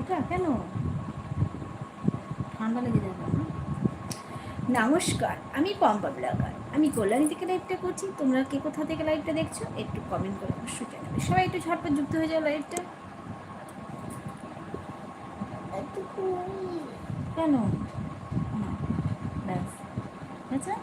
এটা কেন? ঠান্ডা লেগে যাবে নমস্কার আমি পম্পা ব্লগার। আমি কল্যাণী থেকে লাইভটা করছি। তোমরা কে কোথা থেকে লাইভটা দেখছ একটু কমেন্ট করে অবশ্যই জানাবে। সবাই একটু ঝটপট যুক্ত হয়ে যাও লাইভটা কেন না ব্যাস আচ্ছা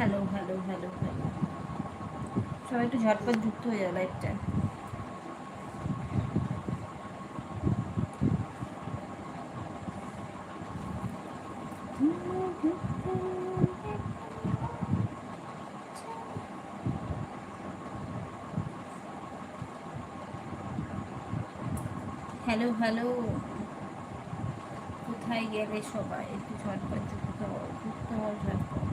হ্যালো হ্যালো হ্যালো হ্যালো সবাই একটু ঝটপট যুক্ত হয়ে যাও লাইভটা হ্যালো হ্যালো কোথায় গেলে সবাই? একটু ঝটপট যুক্ত যুক্ত হও ঝটপট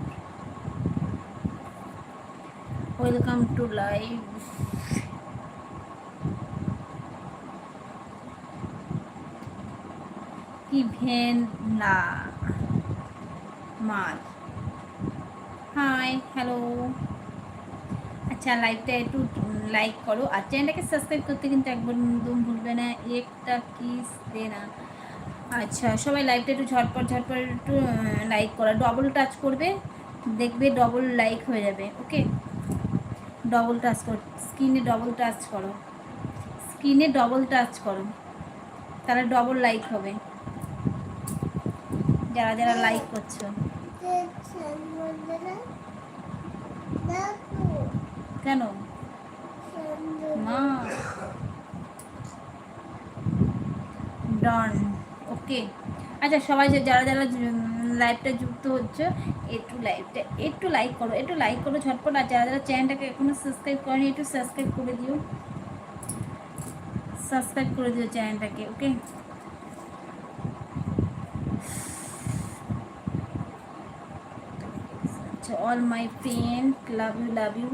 ওয়েলকাম টু লাইভ ইভেন না মার হাই হ্যালো আচ্ছা লাইভটা একটু লাইক করো। আর চ্যানেলটাকে সাবস্ক্রাইব করতে কিন্তু একবার একদম ভুলবে না, একটা কিস দে না আচ্ছা সবাই লাইভটা একটু ঝটপট ঝটপট একটু লাইক করো। ডবল টাচ করবে, দেখবে ডবল লাইক হয়ে যাবে ওকে ডবল টাচ কর স্ক্রিনে ডবল টাচ করো। স্ক্রিনে ডবল টাচ করো। তাহলে ডবল লাইক হবে। যারা যারা লাইক করছ। কেন? মা ডন ওকে আচ্ছা সবাই যারা যারা লাইভটা যুক্ত হচ্ছে, একটু লাইভটা একটু লাইক করো, একটু লাইক করো ঝটপট। আর যারা যারা চ্যানেলটাকে এখনও সাবস্ক্রাইব করেনি, একটু সাবস্ক্রাইব করে দিও। সাবস্ক্রাইব করে দিও চ্যানেলটাকে ওকে আচ্ছা all my friend love you love you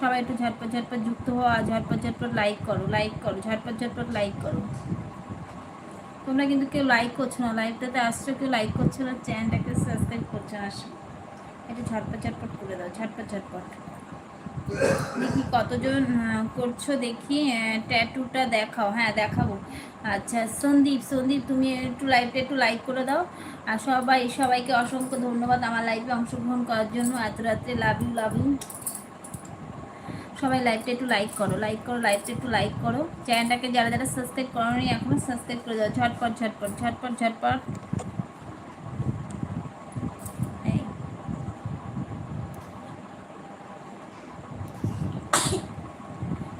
সবাই একটু ঝটপট ঝটপট যুক্ত হও আর ঝটপট ঝটপট লাইক করো লাইক করো, ঝটপট ঝটপট লাইক করো। তোমরা কিন্তু কেউ লাইক করছ না। লাইভটাতে আসছো, কেউ লাইক করছ না চ্যানেলটাকে সাবস্ক্রাইব করছ না একটু ঝটপট ঝটপট করে দাও, ঝটপট ঝটপট। দেখি কতজন করছ দেখি ট্যাটুটা দেখাও। হ্যাঁ দেখাবো। আচ্ছা সন্দীপ সন্দীপ, তুমি একটু লাইভটা একটু লাইক করে দাও। আর সবাই, সবাইকে অসংখ্য ধন্যবাদ আমার লাইভে অংশগ্রহণ করার জন্য। এত রাত্রে লাভ ইউ লাভ ইউ সবাই লাইভটা একটু লাইক করো লাইক করো লাইভটা একটু লাইক করো। চ্যানেলটাকে যারা যারা সাবস্ক্রাইব করোনি, এখনও সাবস্ক্রাইব করে দাও ঝটপট ঝটপট ঝটপট ঝটপট।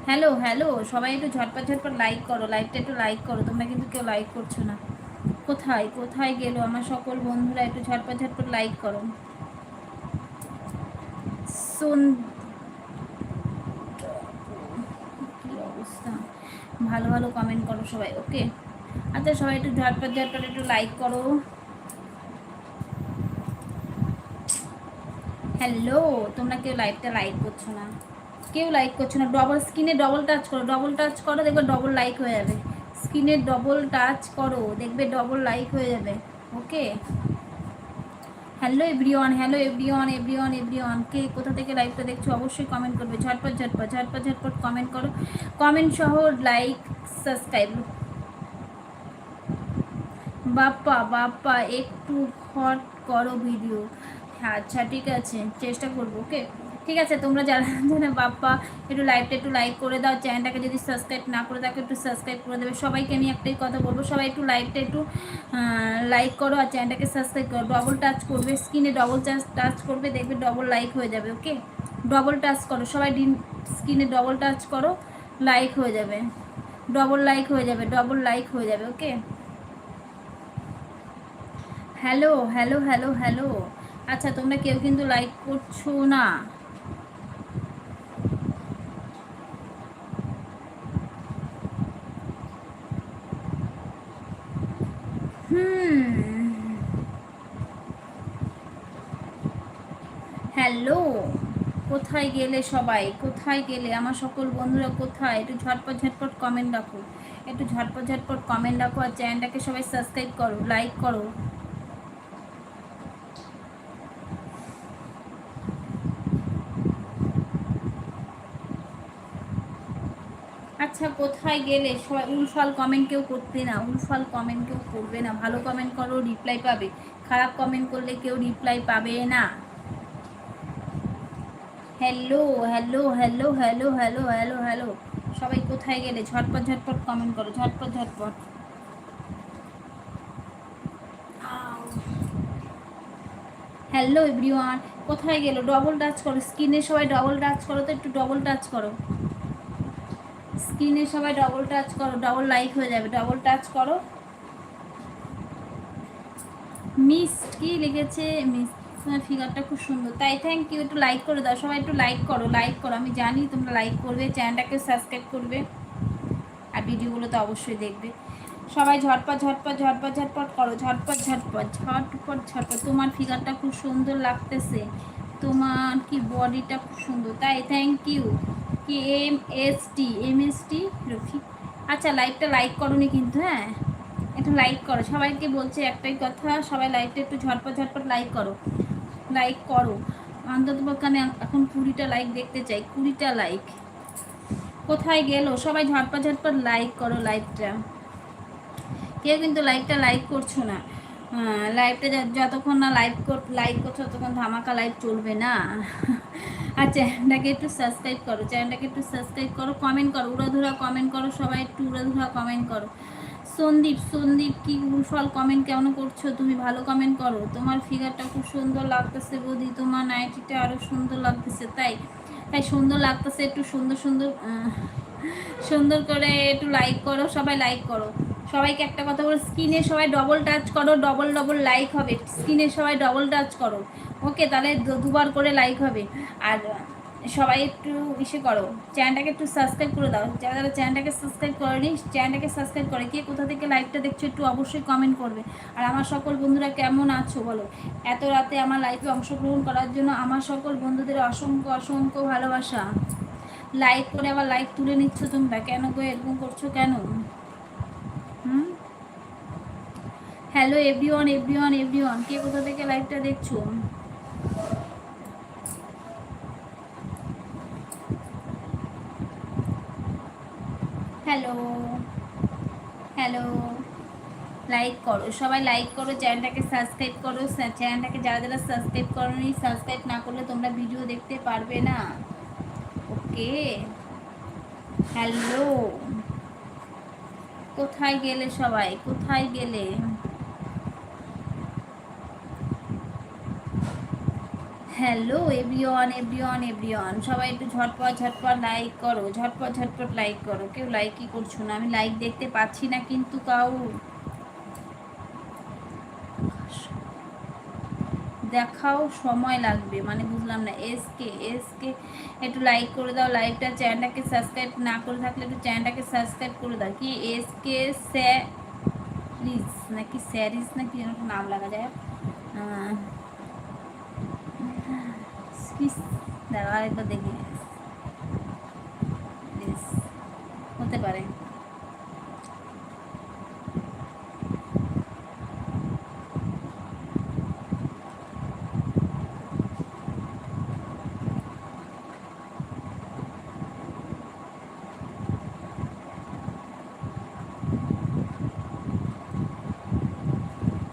হ্যালো হ্যালো সবাই একটু ঝটপট ঝটপট লাইক করো লাইভটা একটু লাইক করো। তোমরা কিন্তু কেউ লাইক করছ না। কোথায় কোথায় গেলো? আমার সকল বন্ধুরা একটু ঝটপট ঝটপট লাইক করো। সুন কি অবস্থা। ভালো ভালো কমেন্ট করো সবাই ওকে আচ্ছা সবাই একটু ঝটপট ঝটপট একটু লাইক করো। হ্যালো তোমরা কেউ লাইকটা লাইক করছ না? কেউ লাইক করছ না? ডবল স্ক্রিনে ডবল টাচ করো ডবল টাচ করো, দেখবে ডবল লাইক হয়ে যাবে। স্ক্রিনে ডবল টাচ করো, দেখবে ডবল লাইক হয়ে যাবে okay hello everyone hello everyone everyone everyone, কে কোথা থেকে লাইভটা দেখছ অবশ্যই কমেন্ট করবে। ঝটপট ঝটপট ঝটপট ঝটপট কমেন্ট করো। কমেন্ট সহ লাইক সাবস্ক্রাইব বাপ্পা বাপ্পা, একটু হট করো ভিডিও আচ্ছা ঠিক আছে, চেষ্টা করব ওকে ঠিক আছে, তোমরা যারা যারা বাপ্পা একটু লাইভটা একটু লাইক করে দাও, চ্যানেলটাকে যদি সাবস্ক্রাইব না করে থাকো, একটু সাবস্ক্রাইব করে দেবে। সবাইকে আমি একটাই কথা বলব, সবাই একটু লাইভটা একটু লাইক করো আর চ্যানেলটাকে সাবস্ক্রাইব করো। ডবল টাচ করবে স্ক্রিনে ডবল টাচ করবে, দেখবে ডবল লাইক হয়ে যাবে ওকে ডবল টাচ করো, সবাই ডিম স্ক্রিনে ডবল টাচ করো লাইক হয়ে যাবে। ডবল লাইক হয়ে যাবে ডবল লাইক হয়ে যাবে okay hello hello hello hello আচ্ছা তোমরা কেউ কিন্তু লাইক করছ না হুম হ্যালো কোথায় গেলে সবাই? কোথায় গেলে আমার সকল বন্ধুরা কোথায়? একটু ঝটপট ঝটপট কমেন্ট রাখো। একটু ঝটপট ঝটপট কমেন্ট রাখো আর চ্যানেলটাকে সবাই সাবস্ক্রাইব করো লাইক করো। আচ্ছা কোথায় গেলে উলফাল কমেন্ট কেউ করতে না। উলফাল কমেন্ট কেউ করবে না। ভালো কমেন্ট করো রিপ্লাই পাবে। খারাপ কমেন্ট করলে কেউ রিপ্লাই পাবে না। Hello hello hello hello hello hello hello. সবাই কোথায় গেলে? ঝটপট ঝটপট কমেন্ট করো, ঝটপট ঝটপট। হ্যালো এভরিওয়ান কোথায় গেলো? ডবল টাচ করো স্ক্রিনে সবাই ডবল টাচ করো তো, একটু ডবল টাচ করো। স্ক্রিনে সবাই ডবল টাচ করো ডবল লাইক হয়ে যাবে ডবল টাচ করো। মিস কি লিখেছে? মিস তোমার ফিগারটা খুব সুন্দর। তাই থ্যাংক ইউ একটু লাইক করে দাও। সবাই একটু লাইক করো লাইক করো। আমি জানি তোমরা লাইক করবে চ্যানেলটাকে সাবস্ক্রাইব করবে। আর ভিডিওগুলো তো অবশ্যই দেখবে। সবাই ঝটপট ঝটপট ঝটপট ঝটপট করো। ঝটপট ঝটপট ঝটপট ঝটপট। তোমার ফিগারটা খুব সুন্দর লাগতেছে। তোমার কি বডিটা খুব সুন্দর। তাই থ্যাংক ইউ কি M S T M S T Rafiq. আচ্ছা লাইকটা লাইক করোনি কিন্তু হ্যাঁ? একটু লাইক করো। সবাইকে বলছে একটাই কথা, সবাই লাইকটা একটু ঝটপট ঝটপট লাইক করো। লাইক করো। অন্তত পক্ষে এখন কুড়িটা লাইক দেখতে চাই। কুড়িটা লাইক কোথায় গেল? সবাই ঝটপট ঝটপট লাইক করো লাইকটা কেউ কিন্তু লাইকটা লাইক করছ না। লাইভটা যতক্ষণ না লাইভ কর লাইক করছ, ততক্ষণ ধামাকা লাইভ চলবে না। আর চ্যানেলটাকে একটু সাবস্ক্রাইব করো। চ্যানেলটাকে একটু সাবস্ক্রাইব করো কমেন্ট করো। উড়াধুরা কমেন্ট করো, সবাই একটু উড়াধুরা কমেন্ট করো। সন্দীপ সন্দীপ কি কুশল কমেন্ট কেমন করছ? তুমি ভালো কমেন্ট করো। তোমার ফিগারটা খুব সুন্দর লাগতেছে বৌদি। তোমার নাইটিটা আরও সুন্দর লাগতেছে, তাই? তাই সুন্দর লাগতেছে একটু সুন্দর সুন্দর সুন্দর করে একটু লাইক করো, সবাই লাইক করো। সবাইকে একটা কথা বলো স্ক্রিনে সবাই ডবল টাচ করো ডবল ডবল লাইক হবে। স্ক্রিনে সবাই ডবল টাচ করো। ওকে তাহলে দুবার করে লাইক হবে। আর সবাই একটু ইসে করো। চ্যানেলটাকে একটু সাবস্ক্রাইব করে দাও। যারা যারা চ্যানেলটাকে সাবস্ক্রাইব করেনি, চ্যানেলটাকে সাবস্ক্রাইব করে কে কোথা থেকে লাইভটা দেখছ একটু অবশ্যই কমেন্ট করবে। আর আমার সকল বন্ধুরা কেমন আছো বলো? এত রাতে আমার লাইফে অংশগ্রহণ করার জন্য আমার সকল বন্ধুদের অসংখ্য অসংখ্য ভালোবাসা। লাইক করে আবার লাইক তুলে নিচ্ছ তোমরা। কেন গো এরকম করছ কেন? হুম? হ্যালো এভরিওয়ান এভরিওয়ান এভরিওয়ান কে কোথা থেকে লাইভটা দেখছ হ্যালো হ্যালো লাইক করো সবাই লাইক করো চ্যানেলটাকে সাবস্ক্রাইব করো চ্যানেলটাকে যারা যারা সাবস্ক্রাইব করো নি সাবস্ক্রাইব না করলে তোমরা ভিডিও দেখতে পারবে না। ওকে হ্যালো কোথায় গেলে সবাই? কোথায় গেলে? হ্যালো এভরিওয়ান এভরিওয়ান এভরিওয়ান সবাই একটু ঝটপট ঝটপট লাইক করো, ঝটপট ঝটপট লাইক করো। কেউ লাইকই করছ না। আমি লাইক দেখতে পাচ্ছি না কিন্তু কাউ। দেখাও সময় লাগবে মানে বুঝলাম না। এসকে এসকে, একটু লাইক করে দাও লাইভটা চ্যানেলটাকে সাবস্ক্রাইব না করে থাকলে একটু চ্যানেলটাকে সাবস্ক্রাইব করে দাও। কি? এসকে স্যারিস, নাকি স্যারিস, নাকি এরকম নাম লাগা যায় দাঁড়া আরেকবার দেখি। হতে পারে।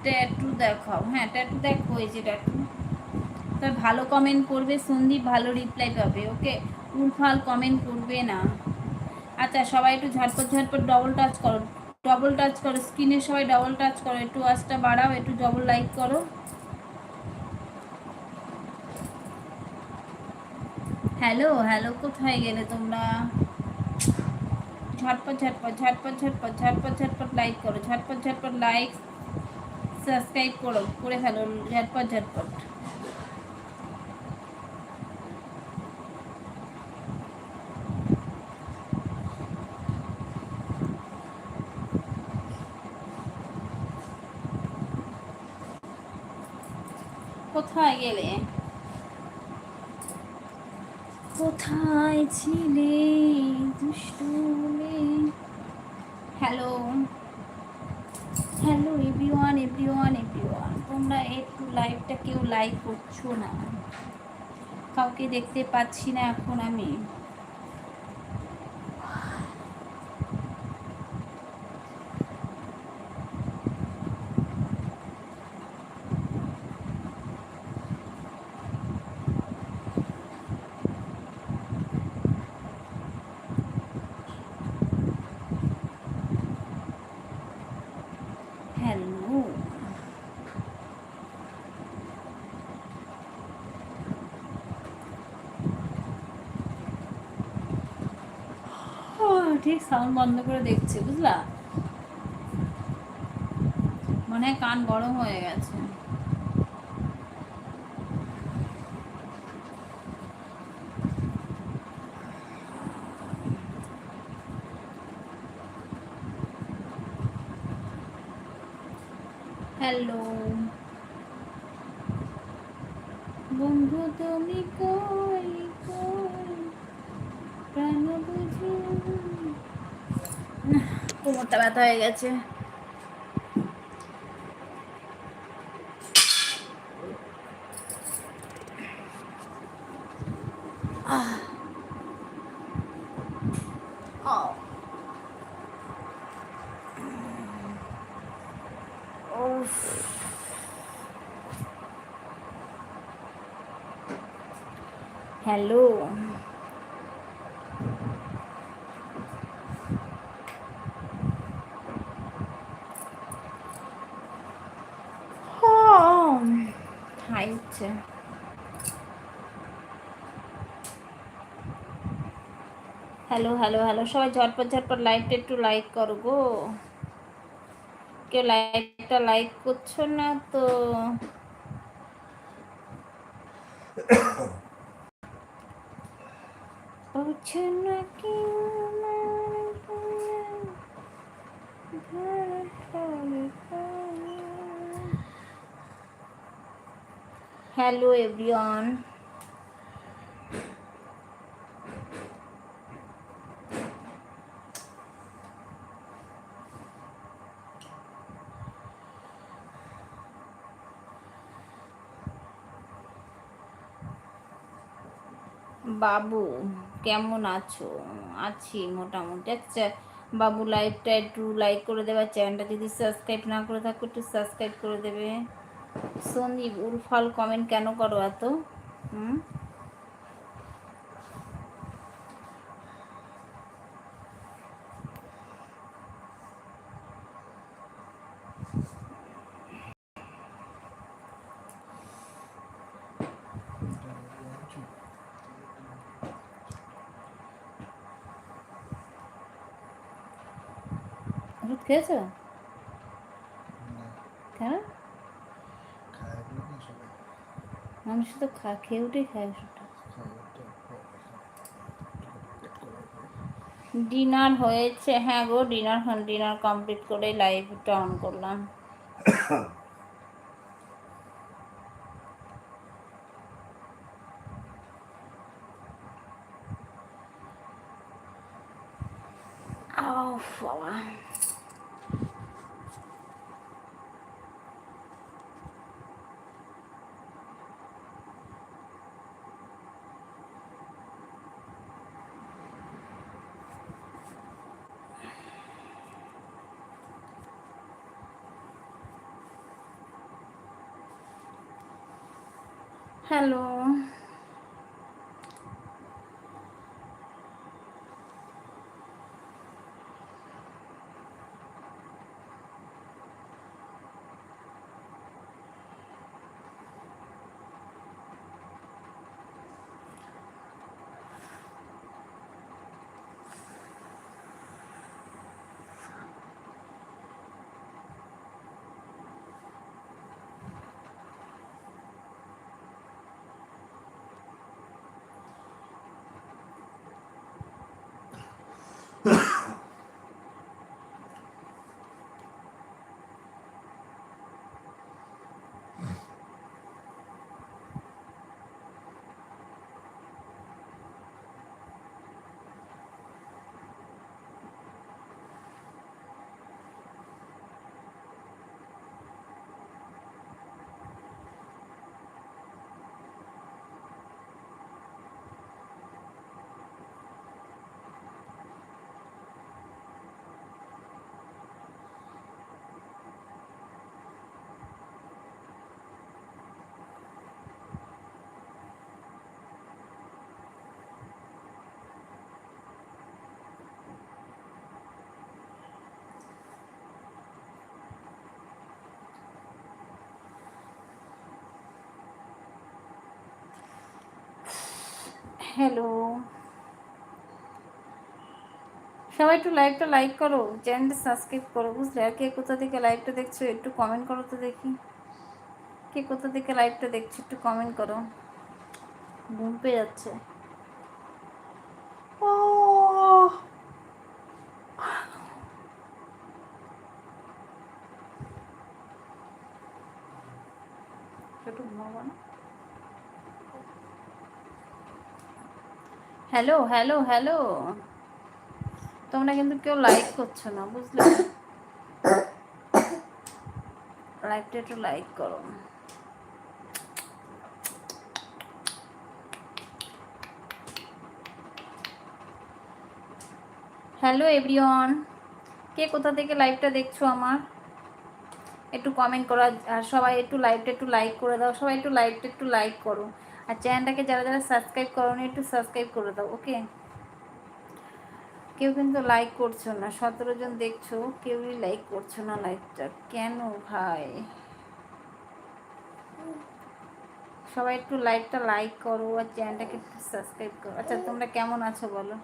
ট্যাটু দেখাও। হ্যাঁ ট্যাটু দেখো এই যে ট্যাটু তা ভালো কমেন্ট করবে, সন্দীপ ভালো রিপ্লাই পাবে ওকে উলফাল কমেন্ট করবে না। আচ্ছা সবাই একটু ঝটপট ঝটপট ডবল টাচ করো। ডবল টাচ করো স্ক্রিনে সবাই ডবল টাচ করো, একটু আজটা বাড়াও, একটু ডবল লাইক করো। হ্যালো হ্যালো কোথায় গেলে তোমরা? ঝটপট ঝটপট ঝটপট ঝটপট ঝটপট ঝটপট লাইক করো ঝটপট ঝটপট লাইক সাবস্ক্রাইব করো করে ফেলো ঝটপট ঝটপট। কোথায় গেলে? কোথায় ছিলে দুষ্টু hello hello everyone everyone everyone তোমরা একটু লাইভটা কেউ লাইক করছ না। কাউকে দেখতে পাচ্ছি না এখন আমি হ্যালো ঠিক সাউন্ড বন্ধ করে দেখছি, বুঝলা? মনে কান গরম হয়ে গেছে। হ্যালো বন্ধু, তুমি কই কই? প্রাণ কোমরটা ব্যথা হয়ে গেছে. হ্যালো হাই হচ্ছে হ্যালো হ্যালো হ্যালো। সবাই ঝটপট ঝটপট লাইভটা একটু লাইক করো কেউ লাইভটা লাইক করছ না তো? করছ না কি হ্যালো, এভরিওয়ান। বাবু, কেমন আছো? আছি মোটামুটি। আচ্ছা বাবু লাইভটা একটু লাইক করে দেবে চ্যানেলটা যদি সাবস্ক্রাইব না করে থাকো, একটু সাবস্ক্রাইব করে দেবে। সন্দীপ উলফাল কমেন্ট কেন করো এত? হুম ওষুধ খেয়েছো? কেন? মানুষ তো খা খেয়ে উঠেই খায় ওষুধটা। ডিনার হয়েছে। হ্যাঁ গো ডিনার ডিনার কমপ্লিট করে লাইভটা অন করলাম। হ্যালো হ্যালো সবাই একটু লাইভটা লাইক করো চ্যানেলটা সাবস্ক্রাইব করো, বুঝলে? আর কে কোথা থেকে লাইভটা দেখছ, একটু কমেন্ট করো তো দেখি। কে কোথা থেকে লাইভটা দেখছ, একটু কমেন্ট করো। ঘুম পেয়ে যাচ্ছে। ও একটু ঘুমাবো না? হ্যালো হ্যালো হ্যালো তোমরা কিন্তু কেউ লাইক করছ না, বুঝলে? লাইকটা একটু লাইক করো। হ্যালো এভরিওয়ান কে কোথা থেকে লাইভটা দেখছ আমার? একটু কমেন্ট করো আর সবাই একটু লাইভটা একটু লাইক করে দাও, সবাই একটু লাইভটা একটু লাইক করো। আর চ্যানেলটাকে যারা যারা সাবস্ক্রাইব করো একটু সাবস্ক্রাইব করে দাও ওকে কেউ কিন্তু লাইক করছ না, সতেরো জন দেখছ, কেউই লাইক করছ না লাইকটা কেন ভাই? সবাই একটু লাইকটা লাইক করো আর চ্যানেলটাকে একটু সাবস্ক্রাইব করো। আচ্ছা তোমরা কেমন আছো বলো?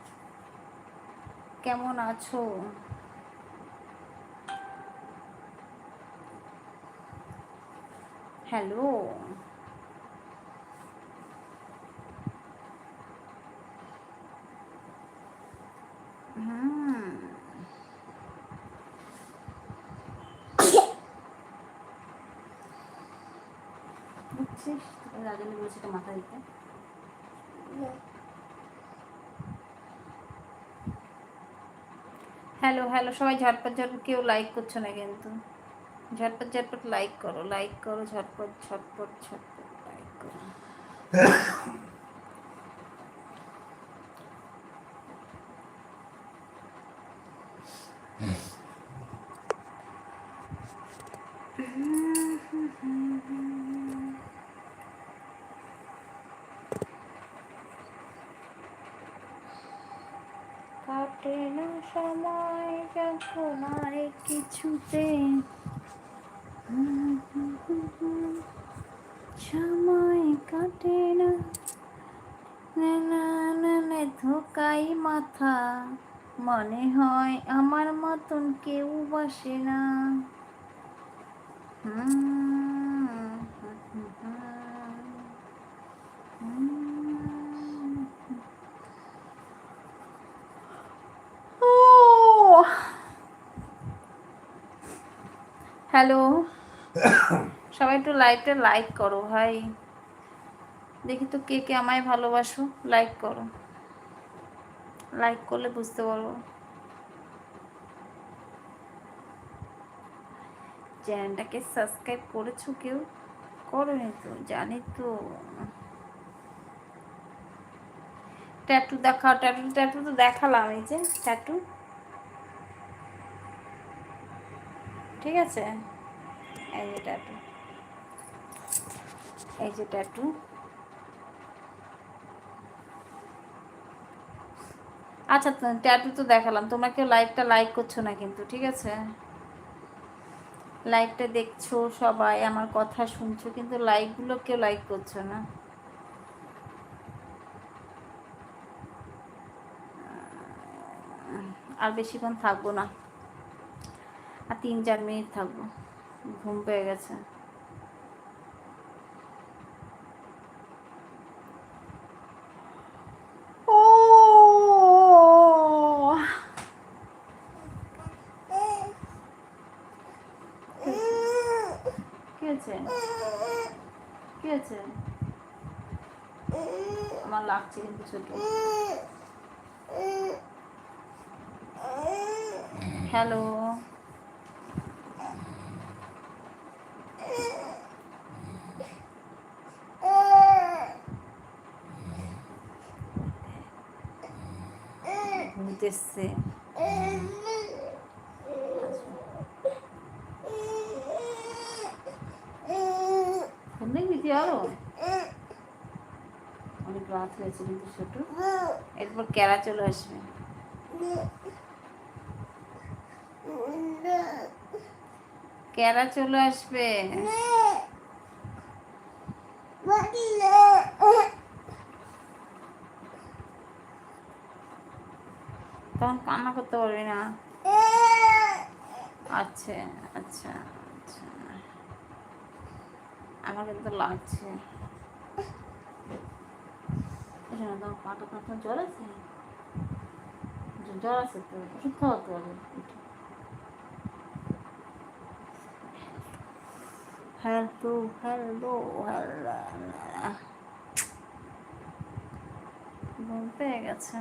কেমন আছো? হ্যালো বুঝছিস হ্যালো হ্যালো সবাই ঝটপট ঝটপট, কেউ লাইক করছ না কিন্তু। ঝটপট ঝটপট লাইক করো লাইক করো, ঝটপট ঝটপট ঝটপট লাইক করো কাটে না সময় যখন আর কিছুতে। সময় কাটে না, ধোকাই মাথা। মনে হয় আমার মতন কেউ বসে না। হুম। হ্যালো। সবাই একটু লাইভটা লাইক করো ভাই। দেখি তো কে কে আমায় ভালোবাসো লাইক করো। লাইক করলে বুঝতে পারব। চ্যানেলটাকে সাবস্ক্রাইব করেছ কেউ? করোনি তো, জানি তো। ট্যাটু দেখাও ট্যাটু ট্যাটু তো দেখালাম এই যে ট্যাটু ঠিক আছে? এই যে ট্যাটু এই যে ট্যাটু আচ্ছা ট্যাটু তো দেখালাম। তোমরা কেউ লাইভটা লাইক করছ না কিন্তু, ঠিক আছে? লাইভটা দেখছ সবাই, আমার কথা শুনছো, কিন্তু লাইভগুলো কেউ লাইক করছ না। আর বেশিক্ষণ থাকব না। আর তিন চার মিনিট থাকব। ঘুম পেয়ে গেছে। কি হয়েছে? আমার লাগছে কিন্তু ছোট হ্যালো দেখবি তুই আরও? অনেক রাত হয়েছে কিন্তু এরপর ক্যারা চলে আসবে? ক্যারা চলে আসবে? করতে পারবি না? আচ্ছা আচ্ছা আচ্ছা। আমার কিন্তু লাগছে। জ্বর আছে? আছে তো, ওষুধ খাওয়াতে ঘুম পেয়ে গেছে।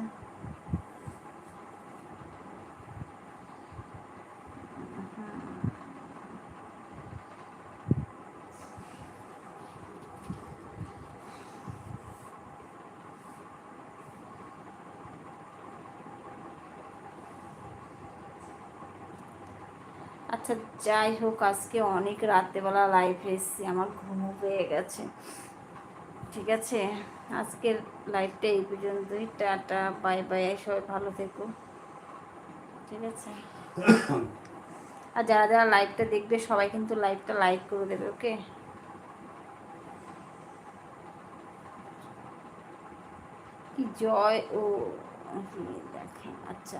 আচ্ছা যাই হোক আজকে অনেক রাত্রেবেলা লাইভে এসেছি, আমার ঘুমও পেয়ে গেছে। ঠিক আছে? আজকের লাইভটা এই পর্যন্তই, টাটা বাই বাই সবাই ভালো থেকো। ঠিক আছে? আর যারা যারা লাইভটা দেখবে, সবাই কিন্তু লাইভটা লাইক করে দেবে ওকে কি জয় ও দেখেন আচ্ছা।